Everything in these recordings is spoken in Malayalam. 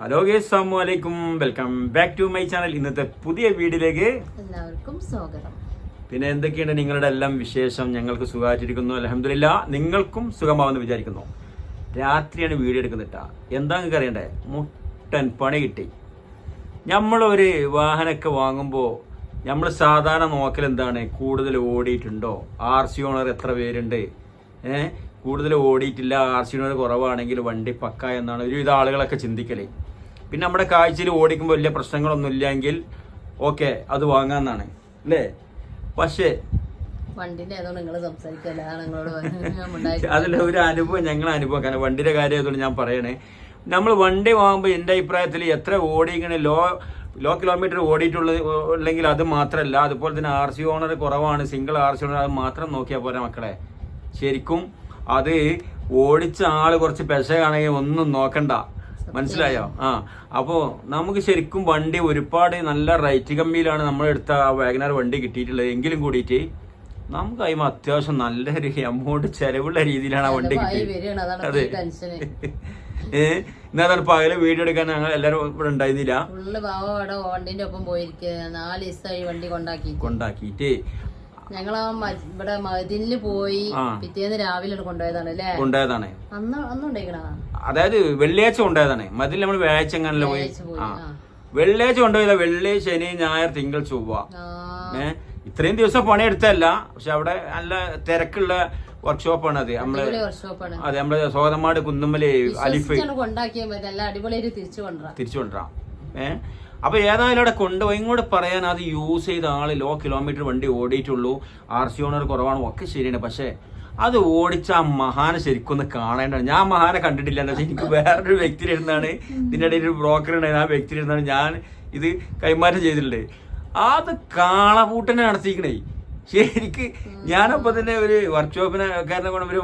ഹലോ ഗേസ് അലൈക്കും welcome back to my channel ഇന്നത്തെ പുതിയ വീഡിയോയിലേക്ക് എല്ലാവർക്കും സ്വാഗതം. പിന്നെ എന്തൊക്കെയാണ് നിങ്ങളുടെ എല്ലാം വിശേഷം? ഞങ്ങൾക്ക് സുഖമായിട്ടിരിക്കുന്നു. അലഹമില്ല നിങ്ങൾക്കും സുഖമാവെന്ന് വിചാരിക്കുന്നു. രാത്രിയാണ് വീഡിയോ എടുക്കുന്നിട്ട. എന്താ നിങ്ങൾക്ക് അറിയണ്ടേ? മുട്ടൻ പണി കിട്ടി. നമ്മളൊരു വാഹനമൊക്കെ വാങ്ങുമ്പോൾ നമ്മൾ സാധാരണ നോക്കൽ എന്താണ്? കൂടുതൽ ഓടിയിട്ടുണ്ടോ? ആർ സി ഓണർ എത്ര പേരുണ്ട്? ഏഹ് കൂടുതൽ ഓടിയിട്ടില്ല ആർ സി ഓണർ കുറവാണെങ്കിൽ വണ്ടി പക്ക എന്നാണ് ഒരുവിധ ആളുകളൊക്കെ ചിന്തിക്കൽ. പിന്നെ നമ്മുടെ കാഴ്ചയിൽ ഓടിക്കുമ്പോൾ വലിയ പ്രശ്നങ്ങളൊന്നും ഇല്ലെങ്കിൽ ഓക്കെ അത് വാങ്ങാന്നാണ്. അല്ലേ? പക്ഷേ വണ്ടിന്റെ ഏതോണ്ട് നിങ്ങൾ സംസാരിക്കല്ല? നിങ്ങളോട് അതിൽ ഒരു അനുഭവം ഞങ്ങൾ അനുഭവം. കാരണം വണ്ടിയുടെ കാര്യം ആയതുകൊണ്ട് ഞാൻ പറയണേ. നമ്മൾ വണ്ടി വാങ്ങുമ്പോൾ എന്റെ അഭിപ്രായത്തിൽ എത്ര ഓടിക്കണേ ലോ ലോ കിലോമീറ്റർ ഓടിയിട്ടുള്ളത് ഉള്ളെങ്കിൽ അത് മാത്രമല്ല അതുപോലെ തന്നെ ആർ സി ഓണർ കുറവാണ് സിംഗിൾ ആർ സി ഓണർ അത് മാത്രം നോക്കിയാൽ പോരാ മക്കളെ. ശരിക്കും അത് ഓടിച്ച ആൾ കുറച്ച് പെശകാണെങ്കിൽ ഒന്നും നോക്കണ്ട. മനസ്സിലായോ? ആ. അപ്പോൾ നമുക്ക് ശരിക്കും വണ്ടി ഒരുപാട് നല്ല റൈറ്റ് കമ്മിയിലാണ് നമ്മൾ എടുത്ത ആ വാഗനാർ വണ്ടി കിട്ടിയിട്ടുള്ളത്. എങ്കിലും കൂടിയിട്ട് നമുക്ക് അതിന് അത്യാവശ്യം നല്ലൊരു എമൗണ്ട് ചെലവുള്ള രീതിയിലാണ് ആ വണ്ടി കിട്ടിയത്. അതെ. ഏഹ് എന്നാ പകൽ വീഡിയോ എടുക്കാൻ ഞങ്ങൾ എല്ലാരും ഇവിടെ ഉണ്ടായിരുന്നില്ല. ഫുള്ള് പാവം ഓണ്ടിന്റെ ഒപ്പം പോയിരിക്കുക നാല് ദിവസമായി വണ്ടി കൊണ്ടാക്കി കൊണ്ടാക്കിയിട്ട്. ഞങ്ങൾ ഇവിടെ മതിലിൽ പോയി പിറ്റേന്ന് രാവിലെ കൊണ്ടുപോയതാണ് അല്ലേ? കൊണ്ടുപോയതാണ്. അന്ന് അന്നുണ്ടായിക്കണ അതായത് വെള്ളിയാഴ്ച കൊണ്ടുപോയതാണ്. മതിൽ നമ്മൾ വ്യാഴാഴ്ച എങ്ങനെ പോയി. വെള്ളിയാഴ്ച കൊണ്ടുപോയില്ല വെള്ളി ശനി ഞായർ തിങ്കൾ ചൊവ്വ. ഏഹ് ഇത്രയും ദിവസം പണിയെടുത്തല്ല പക്ഷെ അവിടെ നല്ല തിരക്കുള്ള വർക്ക്ഷോപ്പാണ് അത്. നമ്മൾ അതെ നമ്മൾ സോതമാട് കുന്നുമ്മൽ അലിഫ് തിരിച്ചു കൊണ്ടുവരാം. തിരിച്ചു കൊണ്ടുവരാം ഏ അപ്പൊ ഏതായാലും അവിടെ കൊണ്ടുപോയി. ഇങ്ങോട്ട് പറയാൻ അത് യൂസ് ചെയ്ത ആൾ ലോ കിലോമീറ്റർ വണ്ടി ഓടിയിട്ടുള്ളൂ. ആർ സി ഓണർ കുറവാണ്. ഒക്കെ ശരിയാണ്. പക്ഷേ അത് ഓടിച്ച ആ മഹാനെ ശരിക്കും ഒന്ന് കാണേണ്ടതാണ്. ഞാൻ മഹാനെ കണ്ടിട്ടില്ല. എന്താ എനിക്ക് വേറൊരു വ്യക്തി ഇരുന്നാണ് ഇതിന്റെ ഇടയിൽ ഒരു ബ്രോക്കർ ഉണ്ടായിരുന്നു. ആ വ്യക്തി ഇരുന്നാണ് ഞാൻ ഇത് കൈമാറ്റം ചെയ്തിട്ടുണ്ട് അത് കാളപൂട്ടനെ നടത്തിക്കണേ ശരിക്ക് ഞാനപ്പോ തന്നെ ഒരു വർക്ക്ഷോപ്പിനെ കാരണം കൊണ്ട് ഒരു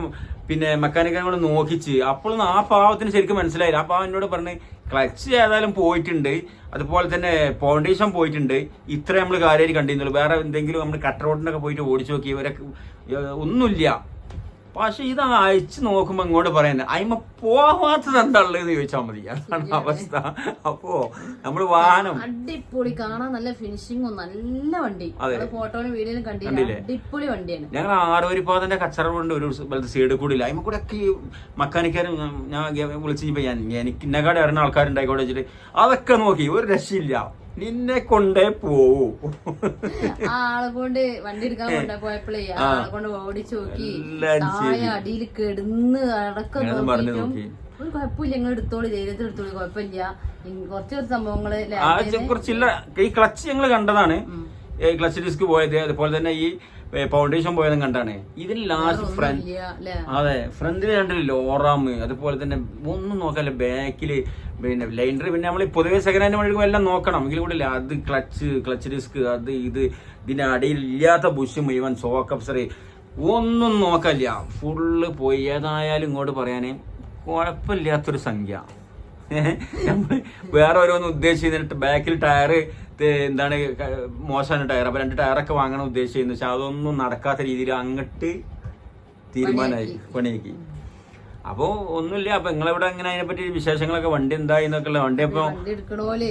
പിന്നെ മെക്കാനിക്കൽ കൂടെ നോക്കിച്ച്. അപ്പോഴൊന്നും ആ പാവത്തിന് ശരിക്കും മനസ്സിലായില്ല. ആ പാവം എന്നോട് പറഞ്ഞ് ക്ലച്ച് ഏതായാലും പോയിട്ടുണ്ട്. അതുപോലെ തന്നെ ഫൗണ്ടേഷൻ പോയിട്ടുണ്ട്. ഇത്ര നമ്മൾ കാര്യമായിട്ട് കണ്ടിരുന്നുള്ളൂ. വേറെ എന്തെങ്കിലും നമ്മൾ കട്ട് റോഡിനൊക്കെ പോയിട്ട് ഓടിച്ചു നോക്കി. ഇവരൊക്കെ ഒന്നുമില്ല. പക്ഷെ ഇത് അയച്ചു നോക്കുമ്പോ ഇങ്ങോട്ട് പറയുന്നത് അയിമ പോവാത്തത് എന്താ ഉള്ളത് ചോദിച്ചാൽ മതി. അതാണ് അവസ്ഥ. അപ്പോ നമ്മൾ വാഹനം. അടിപൊളി കാണാൻ നല്ല ഫിനിഷിങ്ങും നല്ല വണ്ടി. അതെ. ഫോട്ടോയിലും വീഡിയോയിലും കണ്ടില്ല? അടിപൊളി വണ്ടിയാണ്. ഞങ്ങൾ ആറുവരിപ്പാതന്റെ കച്ചറ കൊണ്ട് ഒരു വലത് സൈഡ് കൂടി ഇല്ല അതിമ്മ കൂടെ ഒക്കെ ഈ മക്കാനിക്കാരും ഞാൻ വിളിച്ചു ഞാൻ എനിക്ക് ഇന്നക്കാട് അറിയുന്ന ആൾക്കാരുണ്ടായിക്കോട്ടെ വെച്ചിട്ട് അതൊക്കെ നോക്കി ഒരു രക്ഷയില്ല. നിന്നെ കൊണ്ടേ പോവൂ. ആളെ കൊണ്ട് വണ്ടി എടുക്കാൻ കൊണ്ടേ പോയപ്പോഴേ. ആളെ കൊണ്ട് ഓടിച്ചു നോക്കി താഴെ അടിയിൽ കെടുന്ന് അടക്കം നോക്കി. ഒരു കുഴപ്പമില്ല ഞങ്ങൾ എടുത്തോളി ധൈര്യത്തിൽ എടുത്തോളി കുഴപ്പമില്ല. കുറച്ച് സംഭവങ്ങൾ കുറച്ചില്ല ഈ ക്ലച്ച് ഞങ്ങൾ കണ്ടതാണ്. ക്ലച്ച് ഡിസ്ക് പോയത് അതുപോലെ തന്നെ ഈ ഫൗണ്ടേഷൻ പോയതും കണ്ടാണ്. ഇതിന് ലാസ്റ്റ് ഫ്രണ്ട്? അതെ ഫ്രണ്ടിൽ രണ്ട് ലോറാം അതുപോലെ തന്നെ ഒന്നും നോക്കാല്ല ബാക്കിൽ പിന്നെ ലൈൻഡർ പിന്നെ നമ്മൾ പൊതുവെ സെക്കൻഡ് ഹാൻഡ് വഴിക്കും എല്ലാം നോക്കണം. എങ്കിലും കൂടെ അത് ക്ലച്ച് ക്ലച്ച് ഡിസ്ക് അത് ഇത് ഇതിന്റെ അടിയിൽ ഇല്ലാത്ത ബുഷ് മുഴുവൻ സോക്കപ്സർ ഒന്നും നോക്കല്ല. ഫുള്ള് പോയി. ഏതായാലും ഇങ്ങോട്ട് പറയാന് കുഴപ്പമില്ലാത്തൊരു സംഖ്യ. നമ്മൾ വേറെ ഓരോന്ന് ഉദ്ദേശിച്ചിട്ട് ബാക്കിൽ ടയർ എന്താണ് മോശമാണ് ടയർ. അപ്പൊ രണ്ട് ടയറൊക്കെ വാങ്ങണം ഉദ്ദേശിച്ചിരുന്നു പക്ഷെ അതൊന്നും നടക്കാത്ത രീതിയിൽ അങ്ങട്ട് തീരുമാനമായി പണിയാക്കി. അപ്പോ ഒന്നുമില്ല. അപ്പൊ നിങ്ങളിവിടെ എങ്ങനെ അതിനെപ്പറ്റി വിശേഷങ്ങളൊക്കെ? വണ്ടി എന്തായി എന്നൊക്കെ വണ്ടി അപ്പൊ വണ്ടി എടുക്കണോൽ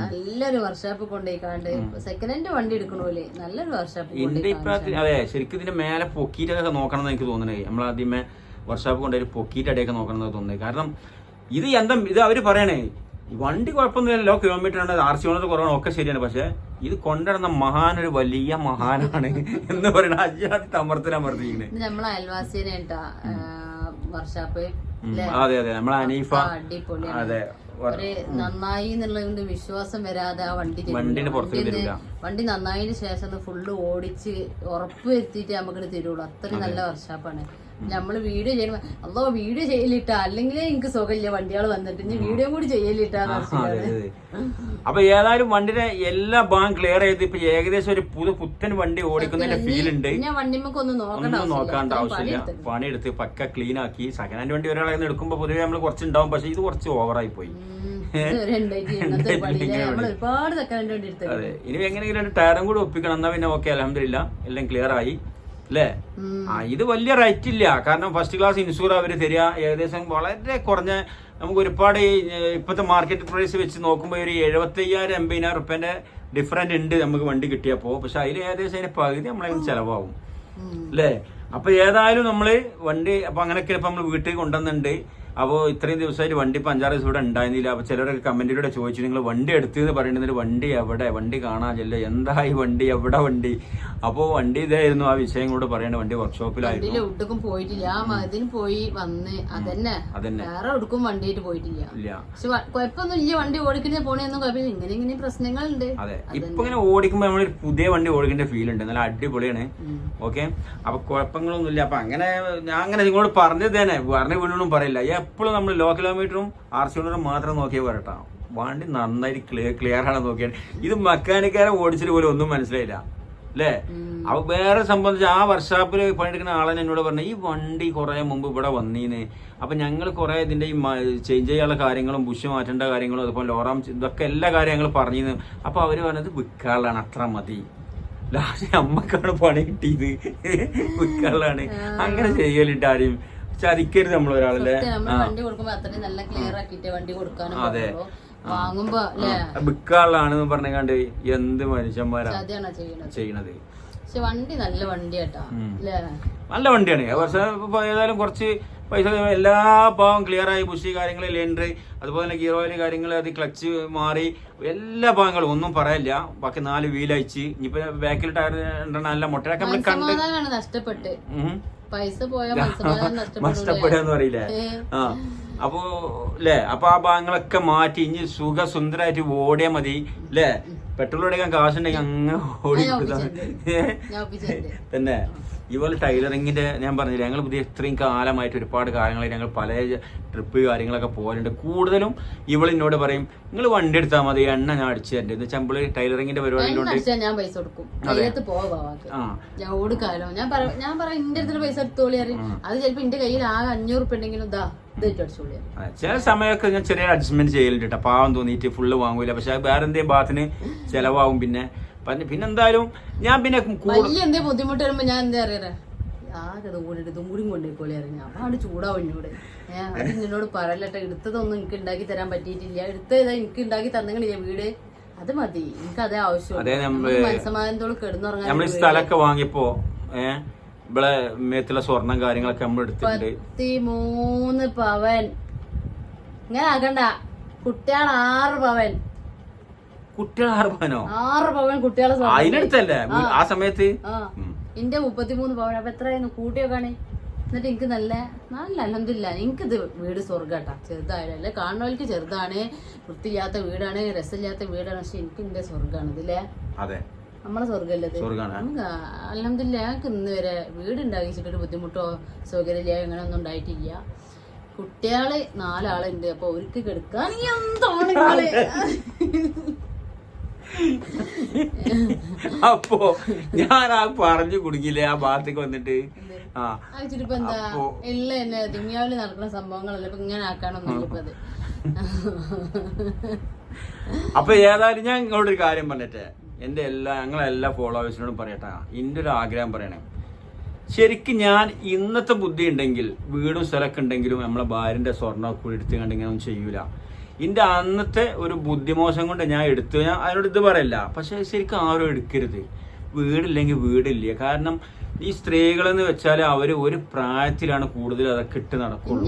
നല്ലൊരു വർഷാപ്പ് കൊണ്ടുപോയിക്കാണ്ട് സെക്കൻഡ് ഹാൻഡ് വണ്ടി എടുക്കണോൽ നല്ലൊരു വർഷാപ്പ് എന്റെ ഇപ്രായത്തിൽ അതെ ശരിക്കും ഇതിന്റെ മേലെ പൊക്കിയിട്ടൊക്കെ നോക്കണം എന്ന് എനിക്ക് തോന്നുന്നത് നമ്മൾ ആദ്യമേ വർഷാപ്പ് കൊണ്ടുപോയി പൊക്കിയിട്ട് അടിയൊക്കെ നോക്കണം എന്ന് തോന്നുന്നത് കാരണം ഇത് എന്താ ഇത് അവർ പറയണേ വണ്ടി കുഴപ്പമൊന്നുമില്ലല്ലോ കിലോമീറ്റർ ആണ് ആർ സി ഓണർ കുറവാണ്. ഒക്കെ ശരിയാണ്. പക്ഷെ ഇത് കൊണ്ടുവരുന്ന മഹാൻ ഒരു വലിയ മഹാനാണ് എന്ന് പറയുന്ന അജാതി തമർത്തിനമർത്തിയിരിക്കുന്നത് ഇത് നമ്മളെ അയൽവാസിനെ വർഷാപ്പ് അതെ അതെ. നമ്മളെ അനീഫ. അതെ. നന്നായി എന്നുള്ളതുകൊണ്ട് വിശ്വാസം വരാതെ ആ വണ്ടി വണ്ടി നന്നായതിനു ശേഷം ഫുള്ള് ഓടിച്ച് ഉറപ്പ് വരുത്തിയിട്ട് നമുക്ക് തരുള്ളൂ. അത്രയും നല്ല വർഷാപ്പാണ്. നമ്മൾ വീഡിയോ ചെയ്യണം അതോ വീഡിയോ ചെയ്യലിട്ട? അല്ലെങ്കിൽ എനിക്ക് സുഖമില്ല വണ്ടികൾ വന്നിട്ട്. ഇനി വീഡിയോ കൂടി ചെയ്യലിട്ട. അപ്പൊ ഏതായാലും വണ്ടിയുടെ എല്ലാ ഭാഗം ക്ലിയർ ചെയ്ത് ഇപ്പൊ ഏകദേശം ഒരു പുതു പുത്തൻ വണ്ടി ഓടിക്കുന്നതിന്റെ ഫീൽ ഉണ്ട്. ഞാൻ വണ്ടിമ്മക്ക് ഒന്ന് നോക്കണ്ട ഒന്നും നോക്കാണ്ട് ആവശ്യമില്ല. പണി പണിയെടുത്ത്. പക്ക ക്ലീൻ ആക്കി. സെക്കൻഡ് ഹാൻഡ് വണ്ടി ഒരാളെ എടുക്കുമ്പോ പൊതുവെ നമ്മൾ കുറച്ചുണ്ടാവും. പക്ഷെ ഇത് കുറച്ച് ഓവറായി പോയി. ഇനി എങ്ങനെയെങ്കിലും ടയറും കൂടി ഒപ്പിക്കണം. എന്നാ പിന്നെ ഓക്കെ അലഹമില്ല എല്ലാം ക്ലിയർ ആയി. അല്ലേ ആ ഇത് വലിയ റൈറ്റ് ഇല്ല. കാരണം ഫസ്റ്റ് ക്ലാസ് ഇൻഷുർ അവർ തരിക. ഏകദേശം വളരെ കുറഞ്ഞ നമുക്ക് ഒരുപാട് ഇപ്പോഴത്തെ മാർക്കറ്റ് പ്രൈസ് വെച്ച് നോക്കുമ്പോൾ ഒരു എഴുപത്തയ്യായിരം എൺപതിനായിരം റുപ്യന്റെ ഡിഫറന്റ് ഉണ്ട് നമുക്ക് വണ്ടി കിട്ടിയപ്പോൾ പക്ഷെ അതിൽ ഏകദേശം അതിന് പകുതി നമ്മളതിന് ചിലവാകും. അല്ലേ അപ്പോൾ ഏതായാലും നമ്മൾ വണ്ടി അപ്പോൾ അങ്ങനെയൊക്കെ ഇപ്പോൾ നമ്മൾ വീട്ടിൽ കൊണ്ടുവന്നുണ്ട് അപ്പോൾ ഇത്രയും ദിവസമായിട്ട് വണ്ടി പഞ്ചാറ് ദിവസം ഇവിടെ ഉണ്ടായിരുന്നില്ല. അപ്പോൾ ചിലരൊക്കെ കമന്റിലൂടെ ചോദിച്ചു നിങ്ങൾ വണ്ടി എടുത്തു എന്ന് പറയുന്നത് വണ്ടി എവിടെ? വണ്ടി കാണാനില്ല എന്താ ഈ വണ്ടി? എവിടെ വണ്ടി? അപ്പോൾ വണ്ടി ഇതായിരുന്നു ആ വിഷയം കൂടെ പറയേണ്ട വണ്ടി വർക്ക്ഷോപ്പിലായിരുന്നു എവിടേക്കും പോയിട്ടില്ല. ആ മതിന് പോയി വന്ന് അതന്നെ. അതന്നെ. വേറെ ഒടുക്കും വണ്ടിയിട്ട് പോയിട്ടില്ല. ഇല്ല. കുഴപ്പമൊന്നും ഇല്ല വണ്ടി ഓടിക്കുന്ന പോണെന്നും കുഴപ്പമില്ല. ഇങ്ങനെ ഇങ്ങനെ പ്രശ്നങ്ങളുണ്ട്. അതെ. ഇപ്പൊ ഇങ്ങനെ ഓടിക്കുമ്പോൾ നമ്മളൊരു പുതിയ വണ്ടി ഓടിക്കേണ്ട ഫീൽ ഉണ്ട്. നല്ല അടിപൊളിയാണ്. ഓക്കെ? അപ്പൊ കുഴപ്പങ്ങളൊന്നുമില്ല. അപ്പൊ അങ്ങനെ ഞാൻ അങ്ങനെ നിങ്ങളോട് പറഞ്ഞത് തന്നെ. പറഞ്ഞ വീണ്ടൊന്നും പറയില്ല. എപ്പോഴും നമ്മൾ ലോ കിലോമീറ്ററും ആർ സി ഓണറും മാത്രം നോക്കിയാൽ പോരട്ടോ. വണ്ടി നന്നായി ക്ലിയർ ക്ലിയർ ആണ് നോക്കിയാൽ. ഇത് മെക്കാനിക്കാരെ ഓടിച്ചിട്ട് പോലും ഒന്നും മനസ്സിലായില്ല. അല്ലേ. അപ്പൊ വേറെ സംബന്ധിച്ച് ആ വർക്ക്ഷോപ്പിൽ പണിയെടുക്കുന്ന ആളെ എന്നോട് പറഞ്ഞു ഈ വണ്ടി കുറെ മുമ്പ് ഇവിടെ വന്നീന് അപ്പൊ ഞങ്ങൾ കുറെ ഇതിന്റെ ഈ ചേഞ്ച് ചെയ്യാനുള്ള കാര്യങ്ങളും ബുഷ് മാറ്റേണ്ട കാര്യങ്ങളും അതുപോലെ ലോറാം ഇതൊക്കെ എല്ലാ കാര്യങ്ങളും ഞങ്ങൾ പറഞ്ഞിരുന്നു അപ്പൊ അവർ പറഞ്ഞത് വിൽക്കാനുള്ളതാണ് അത്ര മതി. ലാസ്റ്റ് അമ്മക്കാണ് പണി കിട്ടിയത്. വിൽക്കാനുള്ളതാണ് അങ്ങനെ ചെയ്യലിട്ട് ചതിക്കരുത് നമ്മൾ ഒരാളല്ലേ? നമ്മൾ വണ്ടി കൊടുക്കുമ്പോ അത്രയും നല്ല ക്ലിയർ ആക്കിട്ട് വണ്ടി കൊടുക്കാനും അതെ. വാങ്ങുമ്പോ ബിക്കാളാണെന്ന് വിൽക്കാനുള്ളതാണെന്ന് പറഞ്ഞാണ്ട് എന്ത് മനുഷ്യന്മാരാ ചെയ്യണത്. പക്ഷെ വണ്ടി നല്ല വണ്ടിയാട്ടാ. നല്ല വണ്ടിയാണ്. പക്ഷെ ഏതായാലും കുറച്ച് പൈസ എല്ലാ ഭാഗവും ക്ലിയർ ആയി ബുഷി കാര്യങ്ങൾ ലെൻഡർ അതുപോലെ തന്നെ ഗിയർ ഓയിൽ കാര്യങ്ങൾ അത് ക്ലച്ച് മാറി എല്ലാ ഭാഗങ്ങളും ഒന്നും പറയില്ല. ബാക്കി നാല് വീൽ അയച്ച് ഇനിയിപ്പോ ബാക്കിൽ ടയർ നല്ല മുട്ടയൊക്കെ നമ്മൾ കണ്ട് നഷ്ടപ്പെട്ട്. പൈസ പോയാൽ മനസ്സമാധാനം നഷ്ടപ്പെടും നഷ്ടപ്പെടുകയെന്ന് പറയില്ലേ? ആ. അപ്പോ അല്ലേ അപ്പൊ ആ ഭാഗങ്ങളൊക്കെ മാറ്റി ഇനി സുഖ സുന്ദരായിട്ട് ഓടിയാ മതി അല്ലേ പെട്രോൾ അടിക്കാൻ കാശുണ്ടെങ്കിൽ അങ്ങനെ ഓടി തന്നെ. ഇതുപോലെ ടൈലറിങ്ങിന്റെ ഞാൻ പറഞ്ഞില്ല ഞങ്ങൾ പുതിയ ഇത്രയും കാലമായിട്ട് ഒരുപാട് കാര്യങ്ങൾ ഞങ്ങൾ പല ട്രിപ്പ് കാര്യങ്ങളൊക്കെ പോകലുണ്ട്. കൂടുതലും ഇവൾ എന്നോട് പറയും നിങ്ങൾ വണ്ടി എടുത്താൽ മതി എണ്ണ ഞാൻ അടിച്ചു തരണ്ട്. എന്ന് വെച്ചാൽ നമ്മൾ ടൈലറിങ്ങിന്റെ പരിപാടി പരിപാടിയിലുണ്ട് ഞാൻ പൈസ കൊടുക്കും. ഞാൻ പറയാം ഇന്റെ അടുത്ത് പൈസ എടുത്തോളി അത് ചിലപ്പോ എന്റെ കയ്യിൽ ആകെ അഞ്ഞൂറ് ഉറുപ്പ ഉണ്ടെങ്കിലും ഇതാ ചില സമയമൊക്കെ ഞാൻ ചെറിയ അഡ്ജസ്റ്റ്മെന്റ് ചെയ്യലുണ്ട് കേട്ടോ പാവം തോന്നിയിട്ട് ഫുള്ള് വാങ്ങൂല. പക്ഷെ വേറെന്തേ ഭാഗത്തിന് ചെലവാകും പിന്നെ. പിന്നെ പിന്നെന്തായാലും ഞാൻ പിന്നെ വലിയ എന്തേ ബുദ്ധിമുട്ട് വരുമ്പോ ഞാൻ എന്താ അറിയാ ആകെ ഇത് കൂടിട്ട് ഇതും കൂടി കൊണ്ടുപോയിക്കോളി അറിയാം അപ്പൊ അവിടെ ചൂടാവും എന്നോട്. ഏഹ് അത് നിന്നോട് പറയലട്ടെ. എടുത്തതൊന്നും എനിക്ക് ഉണ്ടാക്കി തരാൻ പറ്റിയിട്ടില്ല. എടുത്തത് എനിക്ക് ഉണ്ടാക്കി തന്നെങ്കിലേ വീട്. അത് മതി. എനിക്ക് അതേ ആവശ്യം മനസ്സമാനത്തോട് കിടന്നുറങ്ങാൻ നമ്മൾ സ്ഥലമൊക്കെ വാങ്ങിയപ്പോ ഏഹ് ഇവിടെ മേത്തുള്ള സ്വർണം കാര്യങ്ങളൊക്കെ നമ്മൾ എടുത്തിട്ടുണ്ട്. പത്തി മൂന്ന് പവൻ. ഇങ്ങനെ ആകണ്ട കുട്ടികൾ ആറ് പവൻ. കുട്ടികൾ ആർപ്പാനോ ആറ് പവൻ കുട്ടികളെ. അതിനടുത്തല്ലേ? ആ. സമയത്ത്? എന്റെ മുപ്പത്തിമൂന്ന് പവൻ. അപ്പൊ എത്രയായിരുന്നു? കൂട്ടിയൊക്കെയാണ് എന്നിട്ട് എനിക്ക് നല്ല നല്ല അലഹമില്ല എനിക്കിത് വീട് സ്വർഗട്ടാ ചെറുതായാലും. കാണുന്നവർക്ക് ചെറുതാണ്. വൃത്തിയില്ലാത്ത വീടാണ്. രസമില്ലാത്ത വീടാണ്. പക്ഷെ എനിക്ക് എന്റെ സ്വർഗാണ് ഇതില്ലേ അതെ. നമ്മളെ സ്വർഗല്ലേ അലഹമില്ല ഞങ്ങൾക്ക് ഇന്ന് വരെ വീട് ഉണ്ടാക്കിച്ചിട്ടൊരു ബുദ്ധിമുട്ടോ സൗകര്യമില്ല അങ്ങനെ ഒന്നും ഉണ്ടായിട്ടില്ല. കുട്ടികൾ നാലാളുണ്ട്. അപ്പൊ അവർക്ക് കെടുക്കാൻ എന്താണ് നിങ്ങൾ? അപ്പോ ഞാൻ ആ പറഞ്ഞു കുടുങ്ങിയില്ലേ? ആ ഭാഗത്തേക്ക് വന്നിട്ട്. ആ. എന്താ ഇല്ല എന്നെ നടക്കുന്ന സംഭവങ്ങളല്ല? ഇപ്പൊ ഇങ്ങനെ അത്. അപ്പൊ ഏതായാലും ഞാൻ നിങ്ങളോട് ഒരു കാര്യം പറഞ്ഞിട്ട്. എന്റെ എല്ലാ ഞങ്ങളെ എല്ലാ ഫോളോവേഴ്സിനോടും പറയട്ടെ. എന്റെ ഒരു ആഗ്രഹം പറയണേ. ശരിക്കും ഞാൻ ഇന്നത്തെ ബുദ്ധി ഉണ്ടെങ്കിൽ വീടും സ്ഥലമൊക്കെ ഉണ്ടെങ്കിലും നമ്മളെ ഭാര്യന്റെ സ്വർണമൊക്കെ കൂടി എടുത്ത് കണ്ടിങ്ങനെ ഒന്നും ചെയ്യൂല. എന്റെ അന്നത്തെ ഒരു ബുദ്ധിമോശം കൊണ്ട് ഞാൻ എടുത്തു. ഞാൻ അതിനോട് ഇത് പറയില്ല. പക്ഷെ ശരിക്കും ആരും എടുക്കരുത്. വീടില്ലെങ്കിൽ വീടില്ല. കാരണം ഈ സ്ത്രീകളെന്ന് വെച്ചാൽ അവർ ഒരു പ്രായത്തിലാണ് കൂടുതൽ അതൊക്കെ ഇട്ട് നടക്കുള്ളൂ.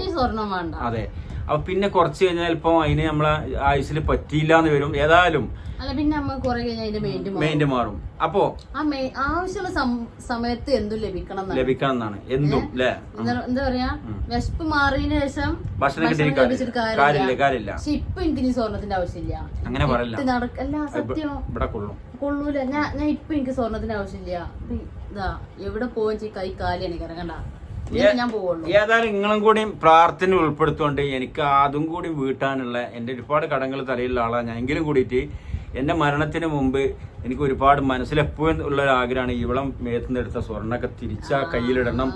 അതെ. അപ്പൊ പിന്നെ കുറച്ച് കഴിഞ്ഞാൽ ചിലപ്പോ അതിന് നമ്മളെ ആയുസിൽ പറ്റിയില്ല എന്ന് വരും. ഏതായാലും അല്ല പിന്നെ നമ്മൾ കുറെ കഴിഞ്ഞാൽ അതിന്റെ മെയിന്റെ മെയിന്റെ മാറും. അപ്പോ ആ ആവശ്യമുള്ള സം- സമയത്ത് എന്തും ലഭിക്കണം എന്നാണ്. ലഭിക്കണം എന്നാണ്. എന്തും അല്ലേ എന്താ എന്താ പറയാ? വിശപ്പ് മാറിയതിനു ശേഷം ഭക്ഷണം കിട്ടിയിട്ട് ലഭിച്ചിട്ട് കാര്യമില്ല. കാര്യമില്ല കാര്യമില്ല. പക്ഷെ ഇപ്പൊ എനിക്ക് ഇനി സ്വർണത്തിന്റെ ആവശ്യമില്ല. അങ്ങനെ പറയില്ല. ഇത് നടക്കല്ല സത്യം. ഇവിടെ കൊള്ളും. കൊള്ളൂല. ഞാൻ ഞാൻ ഇപ്പൊ എനിക്ക് സ്വർണത്തിന്റെ ആവശ്യമില്ല. ഇപ്പൊ ഇതാ എവിടെ പോവാൻ ചെയ്യും കൈ കാലിയാണ് ഇറങ്ങണ്ട. ഞാൻ പോവുള്ളൂ. ഏതായാലും നിങ്ങളും കൂടി പ്രാർത്ഥന ഉൾപ്പെടുത്തുകൊണ്ട് എനിക്ക് അതും കൂടി വീട്ടാനുള്ള എന്റെ ഒരുപാട് കടങ്ങൾ തലയിലുള്ള ആളാണ് ഞാൻ. എങ്കിലും കൂടിയിട്ട് എന്റെ മരണത്തിന് മുമ്പ് എനിക്ക് ഒരുപാട് മനസ്സിലെപ്പോഴും ഉള്ള ഒരു ആഗ്രഹമാണ് ഇവളം മേത്തുനിന്നെടുത്ത സ്വർണൊക്കെ തിരിച്ചാ കയ്യിലിടണം.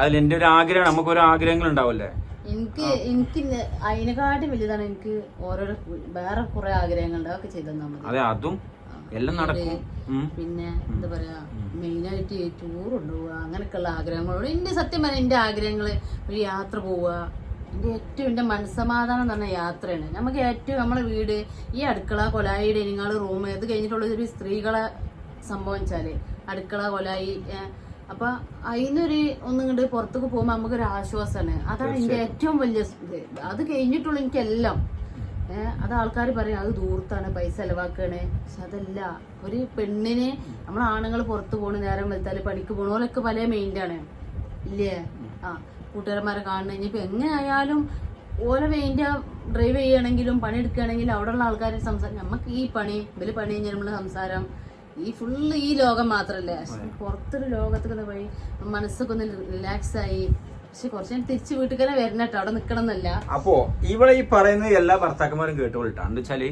അതിൽ എന്റെ ഒരു ആഗ്രഹമാണ്. നമുക്ക് ഓരോ ആഗ്രഹങ്ങൾ ഉണ്ടാവില്ലേ? എനിക്ക് എനിക്ക് അതിനെക്കാട്ടും വലുതാണ് എനിക്ക് ഓരോരോ വേറെ കുറെ ആഗ്രഹങ്ങളുണ്ട്. അതൊക്കെ ചെയ്തു അതെ അതും എല്ലാം നടക്കും. പിന്നെ എന്താ പറയാ മെയിനായിട്ട് ടൂർ കൊണ്ടുപോവുക അങ്ങനെയൊക്കെയുള്ള ആഗ്രഹങ്ങളോട് എന്റെ സത്യം പറയാം എന്റെ ആഗ്രഹങ്ങൾ ഒരു യാത്ര പോവുക എന്റെ ഏറ്റവും എന്റെ മനസ്സമാധാനം എന്ന് പറഞ്ഞ യാത്രയാണ്. നമുക്ക് ഏറ്റവും നമ്മളെ വീട് ഈ അടുക്കള കൊലായി ഡൈനിങ് റൂം ഇത് കഴിഞ്ഞിട്ടുള്ള ഒരു സ്ത്രീകളെ സംഭവം വെച്ചാൽ അടുക്കള കൊലായി അപ്പൊ അതിനൊരു ഒന്നും കണ്ട് പുറത്തേക്ക് പോകുമ്പോൾ നമുക്കൊരു ആശ്വാസമാണ് അതാണ് എന്റെ ഏറ്റവും വലിയ ഇത്. അത് കഴിഞ്ഞിട്ടുള്ള എനിക്കെല്ലാം അത് ആൾക്കാർ പറയും അത് ദൂർത്താണ് പൈസ ചെലവാക്കാണ്. പക്ഷെ അതല്ല ഒരു പെണ്ണിനെ നമ്മൾ ആണുങ്ങൾ പുറത്ത് പോണ നേരം വെളുത്താൽ പണിക്ക് പോണോലൊക്കെ പല മെയിന്റാണ് ഇല്ലേ? ആ കൂട്ടുകാരന്മാരെ കാണുന്ന ഇനിയിപ്പോ എങ്ങനെയായാലും ഓരോ മെയിന്റെ ഡ്രൈവ് ചെയ്യണമെങ്കിലും പണി എടുക്കുകയാണെങ്കിലും അവിടെയുള്ള ആൾക്കാർ സംസാരം നമുക്ക് ഈ പണി ഇവർ പണി കഴിഞ്ഞാൽ നമ്മൾ സംസാരം. ഈ ഫുള്ള് ഈ ലോകം മാത്രല്ലേ? പക്ഷെ പുറത്തൊരു ലോകത്തൊക്കെ പോയി മനസ്സൊക്കെ ഒന്ന് റിലാക്സ് അപ്പോ ഇവിടെ ഈ പറയുന്നത് എല്ലാ ഭർത്താക്കന്മാരും കേട്ടോളിട്ടാ. എന്ന് വെച്ചാൽ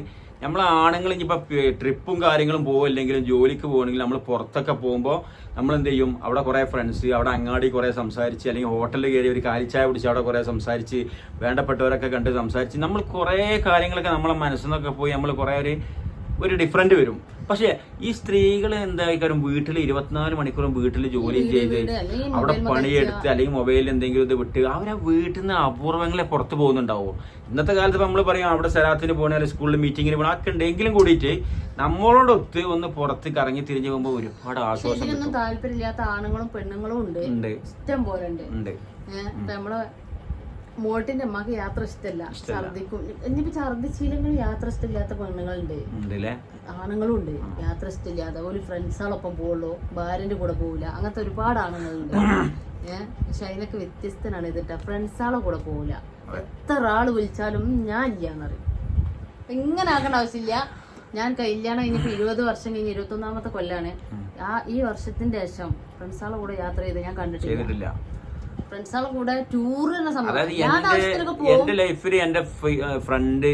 നമ്മൾ ആണുങ്ങൾ ഇനിയിപ്പോ ട്രിപ്പും കാര്യങ്ങളും പോവില്ലെങ്കിലും ജോലിക്ക് പോകണമെങ്കിലും നമ്മൾ പുറത്തൊക്കെ പോകുമ്പോൾ നമ്മൾ എന്ത് ചെയ്യും അവിടെ കുറെ ഫ്രണ്ട്സ് അവിടെ അങ്ങാടി കുറെ സംസാരിച്ച് അല്ലെങ്കിൽ ഹോട്ടലിൽ കയറി ഒരു കാലിച്ചായ പിടിച്ച് അവിടെ കുറെ സംസാരിച്ച് വേണ്ടപ്പെട്ടവരൊക്കെ കണ്ട് സംസാരിച്ച് നമ്മൾ കുറെ കാര്യങ്ങളൊക്കെ നമ്മളെ മനസ്സിൽ നിന്നൊക്കെ പോയി നമ്മൾ കുറെ ഒരു ഒരു ഡിഫറന്റ് വരും. പക്ഷേ ഈ സ്ത്രീകൾ എന്തായിക്കാരും വീട്ടിൽ ഇരുപത്തിനാല് മണിക്കൂറും വീട്ടിൽ ജോലി ചെയ്ത് അവിടെ പണിയെടുത്ത് അല്ലെങ്കിൽ മൊബൈലിൽ എന്തെങ്കിലും ഇത് വിട്ട് അവരെ വീട്ടിൽ നിന്ന് അപൂർവങ്ങളെ പുറത്തു പോകുന്നുണ്ടാവും. ഇന്നത്തെ കാലത്ത് നമ്മൾ പറയാം അവിടെ സ്ഥലത്തിന് പോകണ സ്കൂളിൽ മീറ്റിങ്ങിന് പോകണം ഒക്കെ ഉണ്ടെങ്കിലും കൂടിയിട്ട് നമ്മളോടൊത്ത് ഒന്ന് പുറത്ത് കറങ്ങി തിരിഞ്ഞു പോകുമ്പോൾ ഒരുപാട് ആശ്വാസം താല്പര്യമില്ലാത്ത ആണുങ്ങളും പെണ്ണുങ്ങളും ഉണ്ട്. ഇഷ്ടം പോലെ ഉണ്ട്. നമ്മളെ മോട്ടിന്റെ അമ്മയ്ക്ക് യാത്ര ഇഷ്ടമല്ല. ഛർദിക്കും. ഇനിയിപ്പോ ഛർദിച്ചില്ലെങ്കിൽ യാത്ര ഇഷ്ടമില്ലാത്ത പെണ്ണുങ്ങളുണ്ട്. ആണുങ്ങളും ഉണ്ട് യാത്ര ഇഷ്ടമില്ല. ഒരു ഫ്രണ്ട്സുകളൊപ്പം പോവുള്ളൂ. ഭാര്യന്റെ കൂടെ പോവില്ല. അങ്ങനത്തെ ഒരുപാട് ആണുങ്ങളുണ്ട്. ഏഹ് പക്ഷെ അതിനൊക്കെ വ്യത്യസ്തനാണ് ഇതിട്ട ഫ്രണ്ട്സുകളെ കൂടെ പോവില്ല. എത്ര ആൾ വിളിച്ചാലും "ഉം, ഞാൻ ഇല്ലാന്നറിയും ഇങ്ങനെ ആക്കേണ്ട ആവശ്യമില്ല. ഞാൻ കല്യാണം കഴിഞ്ഞിപ്പോ ഇരുപത് വർഷം കഴിഞ്ഞ് ഇരുപത്തൊന്നാമത്തെ കൊല്ലാണ്. ആ ഈ വർഷത്തിന്റെ ശേഷം ഫ്രണ്ട്സുകളെ കൂടെ യാത്ര ചെയ്ത് ഞാൻ കണ്ടിട്ടില്ല. കൂടെ ടൂർ സംഭവം. എന്റെ ലൈഫിൽ എന്റെ ലൈഫിൽ എന്റെ ഫ്രണ്ട്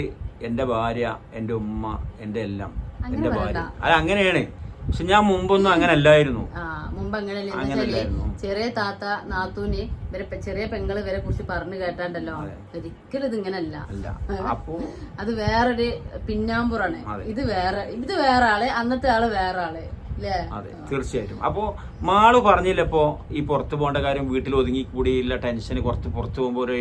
എന്റെ ഭാര്യ എന്റെ ഉമ്മ എന്റെ എല്ലാം എന്റെ ഭാര്യ. അത് അങ്ങനെയാണ്. പക്ഷെ ഞാൻ മുമ്പൊന്നും അങ്ങനെ അല്ലായിരുന്നു മുമ്പ് അങ്ങനെ ചെറിയ താത്ത നാത്തൂന് ഇവരെ ചെറിയ പെങ്ങൾ ഇവരെ കുറിച്ച് പറഞ്ഞു കേട്ടാണ്ടല്ലോ. ഒരിക്കലും ഇത് ഇങ്ങനല്ല അത് വേറൊരു പിന്നാമ്പുറാണ്. ഇത് വേറെ ഇത് വേറെ ആൾ അന്നത്തെ ആൾ വേറെ ആൾ. അതെ തീർച്ചയായിട്ടും. അപ്പോ മാൾ പറഞ്ഞില്ല ഇപ്പോ ഈ പുറത്തു പോകേണ്ട കാര്യം വീട്ടിൽ ഒതുങ്ങി കൂടിയില്ല ടെൻഷൻ കുറച്ച് പുറത്തു പോകുമ്പോൾ ഒരു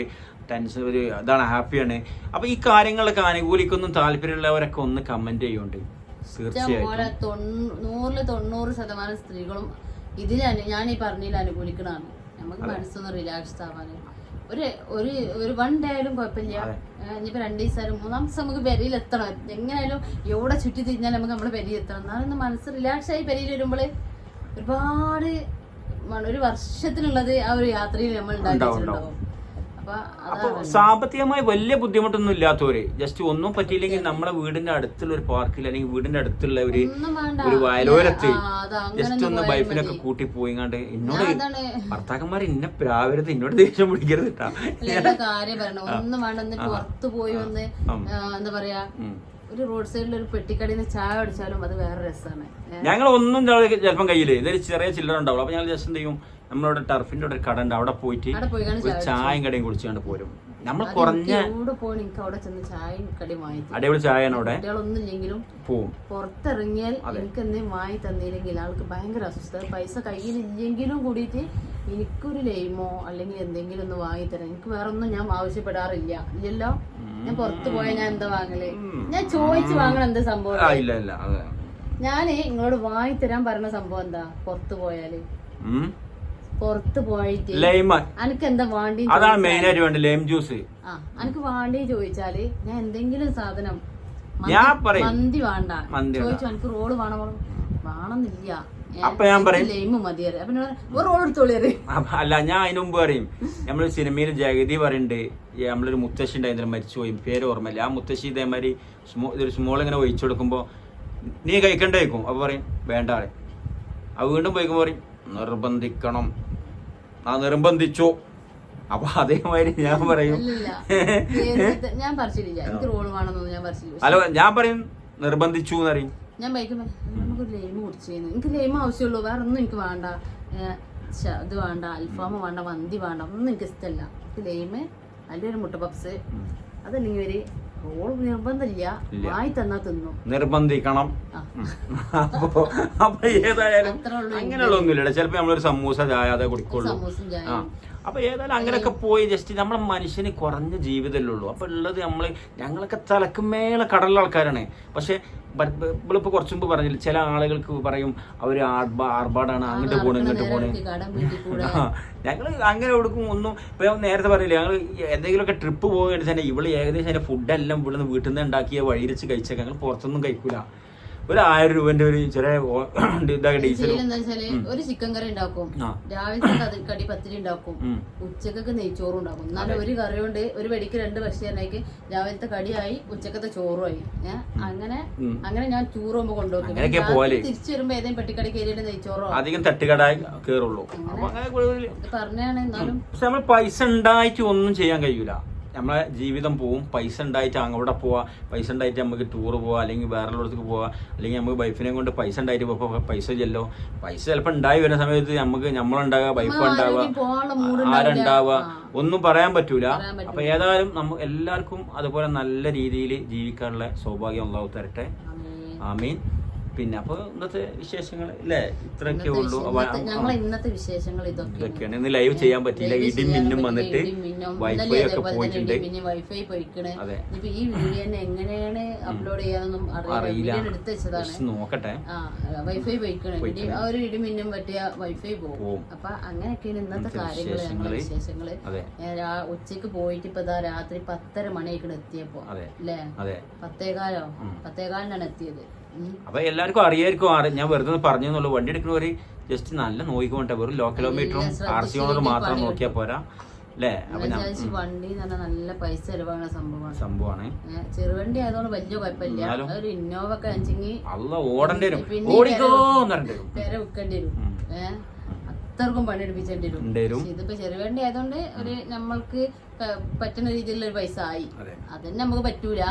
ടെൻഷൻ ഒരു ഇതാണ് ഹാപ്പിയാണ്. അപ്പൊ ഈ കാര്യങ്ങളൊക്കെ അനുകൂലിക്കൊന്നും താല്പര്യമുള്ളവരൊക്കെ ഒന്ന് കമന്റ് ചെയ്യുന്നുണ്ട് തീർച്ചയായിട്ടും. നൂറിൽ തൊണ്ണൂറ് ശതമാനം സ്ത്രീകളും ഇതിൽ ഞാൻ ഈ പറഞ്ഞതിൽ അനുകൂലിക്കണതാണ് നമുക്ക് മനസ്സൊന്ന് റിലാക്സ് ആവാന്. ഒരു ഒരു ഒരു വൺ ഡേ ആയാലും കുഴപ്പമില്ല. ഇനിയിപ്പോ രണ്ട് ദിവസമായാലും മൂന്നാം ദിവസം നമുക്ക് പെരയിൽ എത്തണം എങ്ങനെയായാലും എവിടെ ചുറ്റി തിരിഞ്ഞാൽ നമുക്ക് നമ്മൾ പെരയിൽ എത്തണം എന്നാലും മനസ്സ് റിലാക്സ് ആയി പെരയിൽ വരുമ്പോൾ ഒരുപാട് ഒരു വർഷത്തിനുള്ളത് ആ ഒരു യാത്രയിൽ നമ്മൾ ഉണ്ടാക്കിയിട്ടുണ്ടാവും. അപ്പൊ അപ്പൊ സാമ്പത്തികമായി വലിയ ബുദ്ധിമുട്ടൊന്നും ഇല്ലാത്തവര് ജസ്റ്റ് ഒന്നും പറ്റിയില്ലെങ്കിൽ നമ്മളെ വീടിന്റെ അടുത്തുള്ള ഒരു പാർക്കിൽ അല്ലെങ്കിൽ വീടിന്റെ അടുത്തുള്ള ഒരു ഒരു വയലോരത്ത് ജസ്റ്റ് ഒന്ന് ബൈക്കിലൊക്കെ കൂട്ടി പോയിങ്ങാണ്ട് എന്നോട് ഭർത്താക്കന്മാർ ഇന്നെ പ്രാവരുത് എന്നോട് ദേഷ്യം പിടിക്കരുത് ഒന്നും വേണ്ട പുറത്ത് പോയി എന്താ പറയാ ഒരു റോഡ് സൈഡിൽ ഒരു പെട്ടിക്കടയിൽ നിന്ന് ചായ അടിച്ചാലും അത് വേറെ രസമാണ് ഞങ്ങൾ ഒന്നും ചിലപ്പം കയ്യിൽ ഇതൊരു ചെറിയ ചില്ലറ ഉണ്ടാവുള്ളൂ. അപ്പൊ ഞങ്ങൾ ജസ്റ്റ് എന്ത് ചെയ്യും? നമ്മളവിടെ ടർഫിന്റെ ഒരു കട ഉണ്ട്. അവിടെ പോയിട്ട് അവിടെ ഒരു ചായയും കടയും കുടിച്ചുകൊണ്ട് പോരും. നമ്മൾ കുറഞ്ഞ അവിടെ അടിപൊളി ചായയാണ് അവിടെ. പോവും. പുറത്തിറങ്ങിയാൽ എനിക്ക് എന്തെങ്കിലും വാങ്ങി തന്നില്ലെങ്കിൽ ആൾക്ക് ഭയങ്കര അസ്വസ്ഥത. പൈസ കയ്യിൽ ഇല്ലെങ്കിലും കൂടിയിട്ട് എനിക്കൊരു ലൈമോ അല്ലെങ്കിൽ എന്തെങ്കിലും ഒന്ന് വാങ്ങി തരാം എനിക്ക് വേറെ ഒന്നും ഞാൻ ആവശ്യപ്പെടാറില്ല. ഇല്ലല്ലോ? ഞാൻ പുറത്തു പോയാൽ ഞാൻ എന്താ വാങ്ങൽ? ഞാൻ ചോദിച്ചു വാങ്ങണ എന്താ സംഭവം? ഞാൻ നിങ്ങളോട് വാങ്ങി തരാൻ പറഞ്ഞ സംഭവം എന്താ? പുറത്തു പോയാൽ. പുറത്ത് പോയിട്ട് എന്താ വാണ്ടി അതാണ് മെയിൻ ആയിട്ട് വേണ്ടത് ലൈം ജ്യൂസ് ആ അനക്ക് വാണ്ടി ചോദിച്ചാൽ ഞാൻ എന്തെങ്കിലും സാധനം ഞാൻ പറയും. മന്തി വേണ്ട. ചോദിച്ചു എനിക്ക് റോൾ വേണം? വേണം വേണമെന്നില്ല. അപ്പൊ ഞാൻ പറയും. അല്ല ഞാൻ അതിനു മുമ്പ് പറയും. നമ്മൾ സിനിമയിൽ ജഗതി പറയുന്നുണ്ട് നമ്മളൊരു മുത്തശ്ശി ഉണ്ടായിരുന്നു മരിച്ചു പോയി പേര് ഓർമ്മയില്ല. ആ മുത്തശ്ശി ഇതേമാതിരി സ്മോൾ ഇങ്ങനെ ഒഴിച്ചു കൊടുക്കുമ്പോ നീ കഴിക്കണ്ടേക്കും. അപ്പൊ പറയും വേണ്ട പറയും. അത് വീണ്ടും പോയിക്കുമ്പോ പറയും നിർബന്ധിക്കണം. ആ നിർബന്ധിച്ചു. അപ്പൊ അതേമാതിരി ഞാൻ പറയും. ഞാൻ പറിച്ചിട്ടില്ല. എനിക്ക് റോൾ വേണമെന്നൊന്നും ഞാൻ പറിച്ചില്ല അല്ല ഞാൻ പറയും നിർബന്ധിച്ചു എന്ന് പറയും ഞാൻ ബൈക്ക് നമുക്ക് ലൈം കുടിച്ചേന്ന്. എനിക്ക് ലൈം ആവശ്യമുള്ളൂ. വേറെ ഒന്നും എനിക്ക് വേണ്ട. ഇത് വേണ്ട. അൽഫാമ് വേണ്ട. മന്തി വേണ്ട. ഒന്നും എനിക്ക് ഇഷ്ടമല്ല എനിക്ക് ലൈമ് അതിന്റെ ഒരു മുട്ട പപ്സ്. അതല്ലെങ്കിൽ ഒരു റോൾ നിർബന്ധമില്ല. വായി തന്നാ തിന്നു. നിർബന്ധിക്കണം. അപ്പൊ അപ്പൊ ഏതായാലും അങ്ങനെയുള്ള ഒന്നുമില്ല ചിലപ്പോ നമ്മളൊരു സമൂസ ചായ അതേ കുടിക്കുള്ളൂ. സമൂസും ചായ ആ അപ്പൊ ഏതായാലും അങ്ങനെയൊക്കെ പോയി ജസ്റ്റ് നമ്മളെ മനുഷ്യന് കുറഞ്ഞ ജീവിതമല്ലേ ഉള്ളൂ അപ്പൊ ഉള്ളത് നമ്മൾ ഞങ്ങളൊക്കെ തലക്കുമേലെ കടലിലെ ആൾക്കാരാണ്. പക്ഷെ ഇവളിപ്പോ കുറച്ചു മുമ്പ് പറഞ്ഞില്ല ചില ആളുകൾക്ക് പറയും അവർ ആർഭാ ആർഭാടാണ് അങ്ങോട്ട് പോണ് ഇങ്ങോട്ട് പോണ്. ഞങ്ങൾ അങ്ങനെ കൊടുക്കും ഒന്നും ഇപ്പൊ നേരത്തെ പറഞ്ഞില്ലേ ഞങ്ങൾ എന്തെങ്കിലുമൊക്കെ ട്രിപ്പ് പോകേണ്ടി തന്നെ ഇവൾ ഏകദേശം അതിന്റെ ഫുഡെല്ലാം ഇവിടുന്ന് വീട്ടിൽ നിന്ന് ഉണ്ടാക്കിയ വഴിരിച്ച് കഴിച്ചേക്കാം. ഞങ്ങൾ പുറത്തൊന്നും കഴിക്കൂല. ഒരു ആയിരം രൂപന്റെ ഒരു ചെറിയ ഡീസൽ ഒരു ചിക്കൻ കറി ഉണ്ടാക്കും. രാവിലെ രാവിലത്തെ കതി- കടി പത്തിരി ഉണ്ടാക്കും. ഉച്ചയ്ക്ക് ഉച്ചക്കൊക്കെ നെയ്ച്ചോറും ഉണ്ടാക്കും. എന്നാലും ഒരു കറി കൊണ്ട് ഒരു വെടിക്ക് രണ്ട് ഭക്ഷ്യനായിക്ക് രാവിലത്തെ കടിയായി ഉച്ചക്കത്തെ ചോറുമായി. ആയി അങ്ങനെ അങ്ങനെ ഞാൻ ടൂർ പോകുമ്പോ കൊണ്ടുപോകും. തിരിച്ചു വരുമ്പോ ഏതെങ്കിലും പെട്ടിക്കടി കയറിയിട്ട് നെയ്ച്ചോറോ? അധികം തട്ടുകടായി കേറുള്ളൂ. പറഞ്ഞാണ് എന്നാലും പക്ഷെ നമ്മൾ പൈസ ഉണ്ടായിട്ട് ഒന്നും ചെയ്യാൻ കഴിയൂല. നമ്മളെ ജീവിതം പോവും. പൈസ ഉണ്ടായിട്ട് അങ്ങോട്ട് പോവാം. പൈസ ഉണ്ടായിട്ട് നമുക്ക് ടൂർ പോവാം. അല്ലെങ്കിൽ വേറെ പോവാം. പോവാ അല്ലെങ്കിൽ നമുക്ക് വൈഫിനെ കൊണ്ട് പൈസ ഉണ്ടായിട്ട് പോകുമ്പോൾ പൈസ ചെല്ലോ പൈസ ചിലപ്പോൾ ഉണ്ടായി വരുന്ന സമയത്ത് നമുക്ക് നമ്മളുണ്ടാവുക വൈഫ് ഉണ്ടാവുക ആരുണ്ടാവുക ഒന്നും പറയാൻ പറ്റൂല. അപ്പൊ ഏതായാലും നമ്മ എല്ലാവർക്കും അതുപോലെ നല്ല രീതിയിൽ ജീവിക്കാനുള്ള സൗഭാഗ്യം ഉണ്ടാവും തരട്ടെ. ആമേൻ. പിന്നെ അപ്പൊ ഇന്നത്തെ വിശേഷങ്ങൾ അല്ലേ ഇത്രയൊക്കെ ഉള്ളു. ഇന്നത്തെ- വിശേഷങ്ങൾ ഇതൊക്കെയാണ്. ഇന്ന് ലൈവ് ചെയ്യാൻ പറ്റിയില്ല. ഇടി മിന്നും വന്നിട്ട് വൈഫൈ ഒക്കെ പോയിട്ടുണ്ട്. വൈഫൈ പോയിക്കണേ. അതെ. ഇനിയിപ്പോ ഈ വീഡിയോ എങ്ങനെയാണ് അപ്ലോഡ് ചെയ്യാനൊന്നും അറിയില്ല. എടുത്ത് വെച്ചതാണ്. നോക്കട്ടെ. ആ വൈഫൈ പോയിക്കണേ. ഒരു ഇടി മിന്നും പറ്റിയ വൈഫൈ പോകും. അപ്പൊ അങ്ങനെയൊക്കെയാണ് ഇന്നത്തെ ഇന്നത്തെ കാര്യങ്ങൾ ഞങ്ങളെ വിശേഷങ്ങൾ. ഉച്ചയ്ക്ക് പോയിട്ട് ഇപ്പൊ രാത്രി പത്തര മണിയൊക്കെ എത്തിയപ്പോ. അതെ. അല്ലേ അതെ. പത്തേകാലോ? പത്തേകാലിനാണ് എത്തിയത്. അപ്പൊ എല്ലാവർക്കും അറിയായിരിക്കും ഞാൻ വെറുതെ പറഞ്ഞു എന്നുള്ളൂ വണ്ടി എടുക്കുന്നവര് ജസ്റ്റ് നല്ല നോക്കിക്കോട്ടെ വെറും ലോ കിലോമീറ്ററും ആർ സി ഓണർ മാത്രം നോക്കിയാൽ പോരാ. അല്ലേ അപ്പൊ വണ്ടി നല്ല പൈസ ചെലവാണ് സംഭവമാണ്. സംഭവമാണ് ചെറുവണ്ടി ആയതുകൊണ്ട് വലിയ കുഴപ്പമില്ല. ഒരു ഇന്നോവ ഒക്കെ അഞ്ചെങ്കിൽ അല്ല ഓടേണ്ടി വരും. പിന്നെ ഓടിക്കോ എന്ന് പറഞ്ഞിട്ട് വരും. പേരെ വെക്കേണ്ടി വരും. ഏഹ് അത്രക്കും പണി എടുപ്പിച്ചേണ്ടി വരും. ഇതിപ്പോ ചെറുവണ്ടി ആയതുകൊണ്ട് ഒരു നമ്മൾക്ക് പറ്റുന്ന രീതിയിലുള്ള ഒരു പൈസ ആയി. അതെ. അതന്നെ നമുക്ക് പറ്റൂല.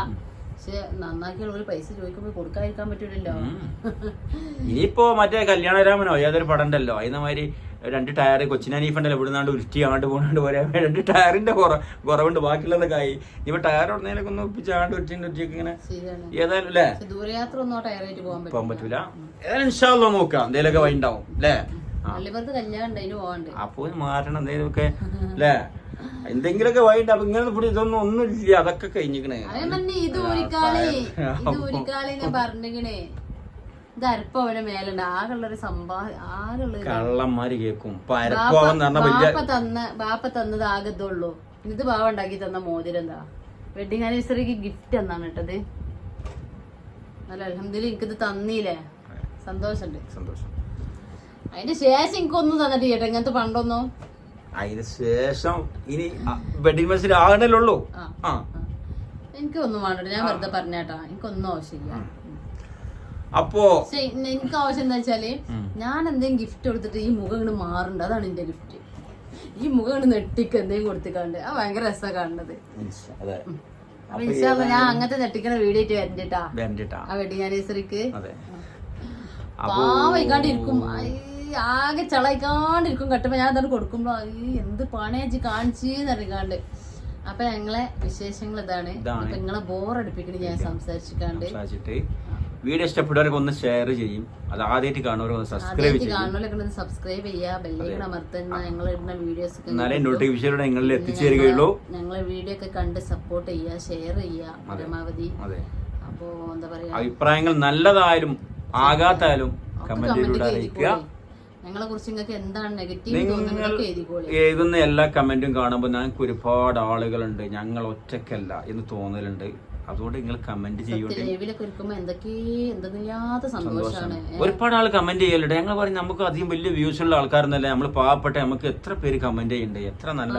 പക്ഷെ നന്നാക്കിയുള്ള ഒരു പൈസ ചോദിക്കുമ്പോ കൊടുക്കാതിരിക്കാൻ പറ്റൂലല്ലോ. ഇനിയിപ്പോ മറ്റേ കല്യാണരാമനോ ഏതൊരു പടം ഉണ്ടല്ലോ അതിന് മാതിരി രണ്ട് ടയർ കൊച്ചിനീഫുണ്ടല്ലോ ഇവിടുന്നാണ്ട് ഉരുട്ടി ആണ്ട് പോകാണ്ട് പോരാ. രണ്ട് ടയറിന്റെ കുറ കുറവുണ്ട് ബാക്കിയുള്ളതൊക്കെ ആയി ഇപ്പൊ ടയർ ഉടനേലൊക്കെ ഒന്ന് ഒപ്പിച്ചാണ്ട് ഉരുട്ടിന്റെ ഉരുട്ടിയൊക്കെ ഇങ്ങനെ ഏതായാലും അല്ലേ? ദൂരയാത്ര ഒന്നും ടയറായിട്ട് പോകാൻ പറ്റൂല. ഏതായാലും ഇൻഷാല്ലോ നോക്കാം. എന്തേലൊക്കെ ഉണ്ടാവും അല്ലേ? അപ്പൊ മാറണം. എന്തേലൊക്കെ അല്ലേ? എന്തെങ്കിലുമൊക്കെ വൈകിട്ട് അപ്പൊ ഇങ്ങനെ ഇവിടെ ഇതൊന്നും ഒന്നുമില്ല അതൊക്കെ കഴിഞ്ഞിക്കണേ. പറഞ്ഞ ഇത് അരപ്പവനെ മേലുണ്ട്. ആകെയുള്ളൊരു ആകെയുള്ളൊരു കള്ളന്മാര് കേക്കും. പറഞ്ഞ ബാപ്പ തന്ന ബാപ്പ തന്നത് ആകത്തുള്ളൂ ഇത് ബാവ ഉണ്ടാക്കി തന്ന മോതിരം എന്താ? വെഡിങ് ആനിവേഴ്സറിക്ക് ഗിഫ്റ്റ് എന്നാണ് കേട്ടത് അല്ല അലഹമ്മദില്ല എനിക്കിത് തന്നീലേ സന്തോഷണ്ട് സന്തോഷം. അതിന്റെ ശേഷം എനിക്കൊന്നും തന്നിട്ട് ചേട്ടാ ഇങ്ങനത്തെ പണ്ടൊന്നും. അതിന് ശേഷം ഇനി വെഡിങ് മത്സരം ആകണല്ലേ ഉള്ളൂ. ആ. എനിക്ക് എനിക്കൊന്നും വേണ്ട ഞാൻ വെറുതെ പറഞ്ഞേട്ടാ. എനിക്കൊന്നും ആവശ്യമില്ല. അപ്പോ എനിക്ക് ആവശ്യം എന്താ വെച്ചാൽ ഞാൻ എന്തെങ്കിലും ഗിഫ്റ്റ് കൊടുത്തിട്ട് ഈ മുഖം ഇങ്ങനെ മാറുണ്ട്. അതാണ് എന്റെ ഗിഫ്റ്റ് ഈ മുഖം ഇങ്ങനെ നെട്ടിക്ക് എന്തെങ്കിലും കൊടുത്തിക്കാണ്ട്. ആ ഭയങ്കര രസമാണ് കാണുന്നത്. ഞാൻ അങ്ങനത്തെ നെട്ടിക്കണ വീഡിയോ ആയിട്ട് വരണ്ടിട്ടാ. ആ വെഡിങ് ആനിവേഴ്സറിക്ക് അതെ. പാവയിക്കാണ്ടിരിക്കും ആകെ ചളയിക്കാണ്ടിരിക്കും. കട്ടുമ്പോ ഞാൻ അതാണ് കൊടുക്കുമ്പോ ഈ എന്ത് പണിയാച്ച് കാണിച്ചെന്ന് അറിയിക്കാണ്ട് അപ്പൊ ഞങ്ങളെ വിശേഷങ്ങൾ ഇതാണ്. നിങ്ങളെ ബോറടിപ്പിക്കണ ഞാൻ സംസാരിച്ചിക്കാണ്ട്. വീഡിയോ ഇഷ്ടപ്പെട്ടവർക്ക് ഒന്ന് ഷെയർ ചെയ്യും. അത് ആദ്യമായിട്ട് കാണുന്നവരൊക്കെ സബ്സ്ക്രൈബ് ചെയ്യും. സബ്സ്ക്രൈബ് ചെയ്യുക ബെല്ലൈക്കൺ അമർത്തുന്ന ഞങ്ങൾ ഇടുന്ന വീഡിയോസ് എന്നാലേ നോട്ടിഫിക്കേഷൻ നിങ്ങളിൽ എത്തിച്ചേരുകയുള്ളൂ. ഞങ്ങളെ വീഡിയോ ഒക്കെ കണ്ട് സപ്പോർട്ട് ചെയ്യുക ഷെയർ ചെയ്യുക പരമാവധി. അപ്പോ എന്താ പറയാ? അഭിപ്രായങ്ങൾ നല്ലതായാലും ആകാത്തായാലും കമന്റിലൂടെ അറിയിക്കുക ഞങ്ങളെ കുറിച്ച് നിങ്ങൾക്ക് എന്താണ് നെഗറ്റീവ് എഴുതിക്കോളി. എഴുതുന്ന എല്ലാ കമന്റും കാണുമ്പോൾ ഞങ്ങൾക്ക് ഒരുപാട് ആളുകളുണ്ട്. ഞങ്ങൾ ഒറ്റക്കല്ല എന്ന് തോന്നലുണ്ട്. അതുകൊണ്ട് നിങ്ങൾ കമന്റ് സന്തോഷാണ്. ഒരുപാട് ആൾ കമന്റ് ചെയ്യലുണ്ട്. ഞങ്ങൾ പറയും നമുക്ക് അധികം വലിയ വ്യൂസ് ഉള്ള ആൾക്കാരെന്നല്ല നമ്മൾ പാവപ്പെട്ട നമുക്ക് എത്ര പേര് കമന്റ് ചെയ്യുന്നുണ്ട് എത്ര നല്ല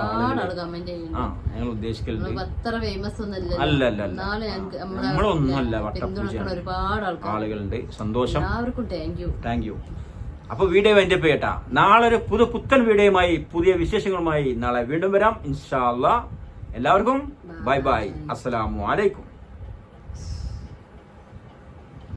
ആ ഞങ്ങൾ ഉദ്ദേശിക്കലുണ്ട്. ഒന്നും അല്ല അല്ല അല്ല നമ്മളൊന്നുമല്ല പിന്തുണക്കുന്ന ഒരുപാട് ആളുകളുണ്ട്. സന്തോഷം. എല്ലാവർക്കും താങ്ക് യു താങ്ക് യു അപ്പൊ വീഡിയോ എന്റെ പേട്ടാ നാളെ ഒരു പുതു പുത്തൻ വീഡിയോയുമായി പുതിയ വിശേഷങ്ങളുമായി നാളെ വീണ്ടും വരാം. ഇൻഷാല്ല എല്ലാവർക്കും ബൈ ബൈ. അസ്സലാമു അലൈക്കും.